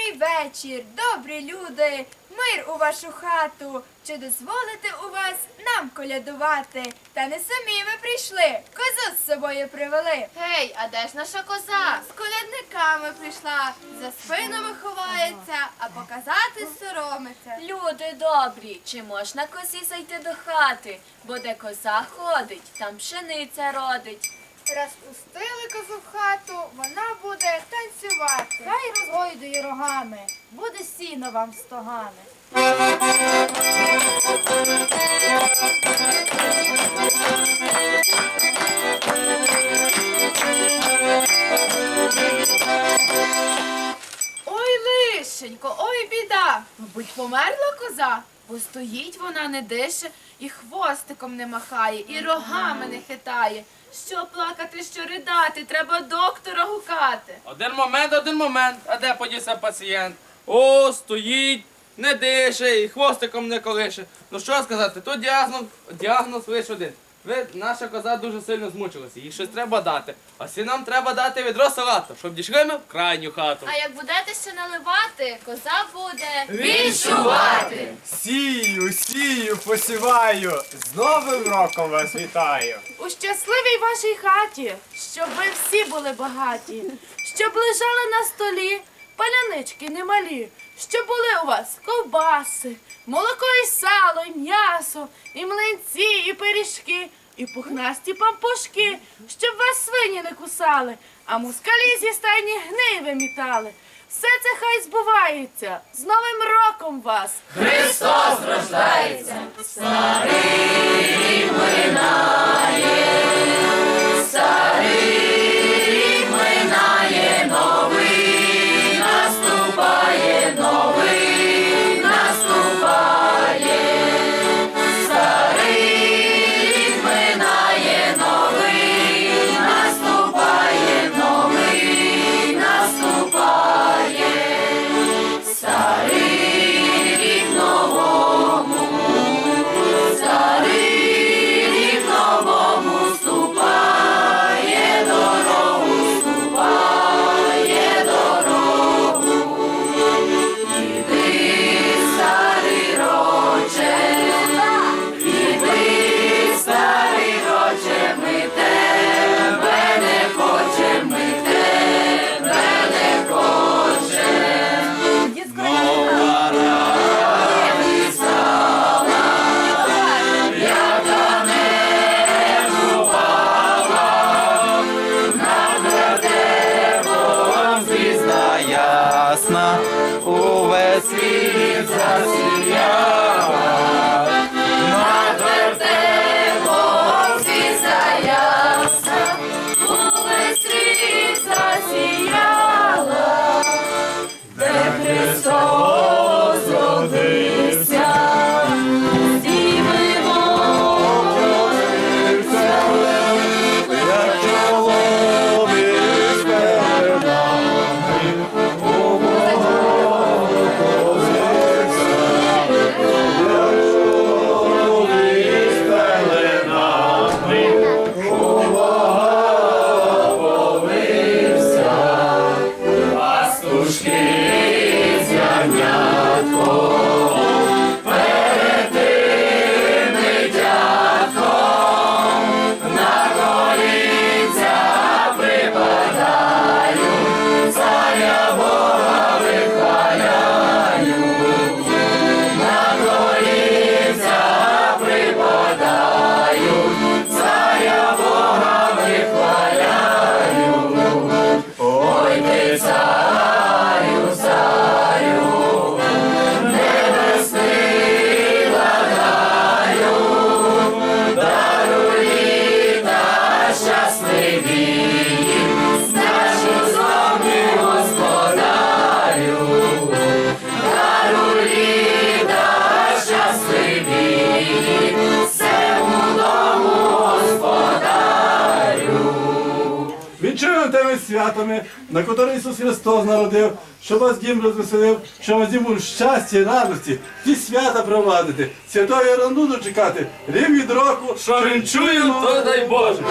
Добрий вечір, добрі люди, мир у вашу хату. Чи дозволите у вас нам колядувати? Та не самі ви прийшли, козу з собою привели. Гей, а де ж наша коза? З колядниками прийшла, за спинами ховається, а показати соромиться. Люди добрі, чи можна козі зайти до хати? Бо де коза ходить, там пшениця родить. Раз пустили козу в хату, вона буде танцювати. Хай розгойдує рогами, буде сіно вам стогами. Ой, лишенько, ой, біда. Мабуть, померла коза, бо стоїть вона не дише, і хвостиком не махає, і рогами не хитає. Що плакати, що ридати, треба доктора гукати. Один момент, один момент. А де подівся пацієнт? О, стоїть, не дише і хвостиком не колише. Ну що сказати, то діагноз, діагноз лише один. Ви, наша коза дуже сильно змучилася, їй щось треба дати. А всі нам треба дати відро салату, щоб дійшли ми в крайню хату. А як будете ще наливати, коза буде. Віншувати! Сію, сію, посіваю, з Новим роком вас вітаю. У щасливій вашій хаті, щоб ви всі були багаті, щоб лежали на столі палянички немалі, щоб були у вас ковбаси, молоко і сало, і м'ясо, і млинці, і пиріжки, і пухнасті пампушки, щоб вас свині не кусали, а мускалі зі стайні гниви вимітали. Все це хай збувається. З Новим роком вас! Христос рождається, старий святами, на котрі Ісус Христос народив, що вас дім розвеселив, що вас дім у щасті і радості, ті свята провадити, святої рануду дочекати, рів від року, Що він чуємо, то дай Боже.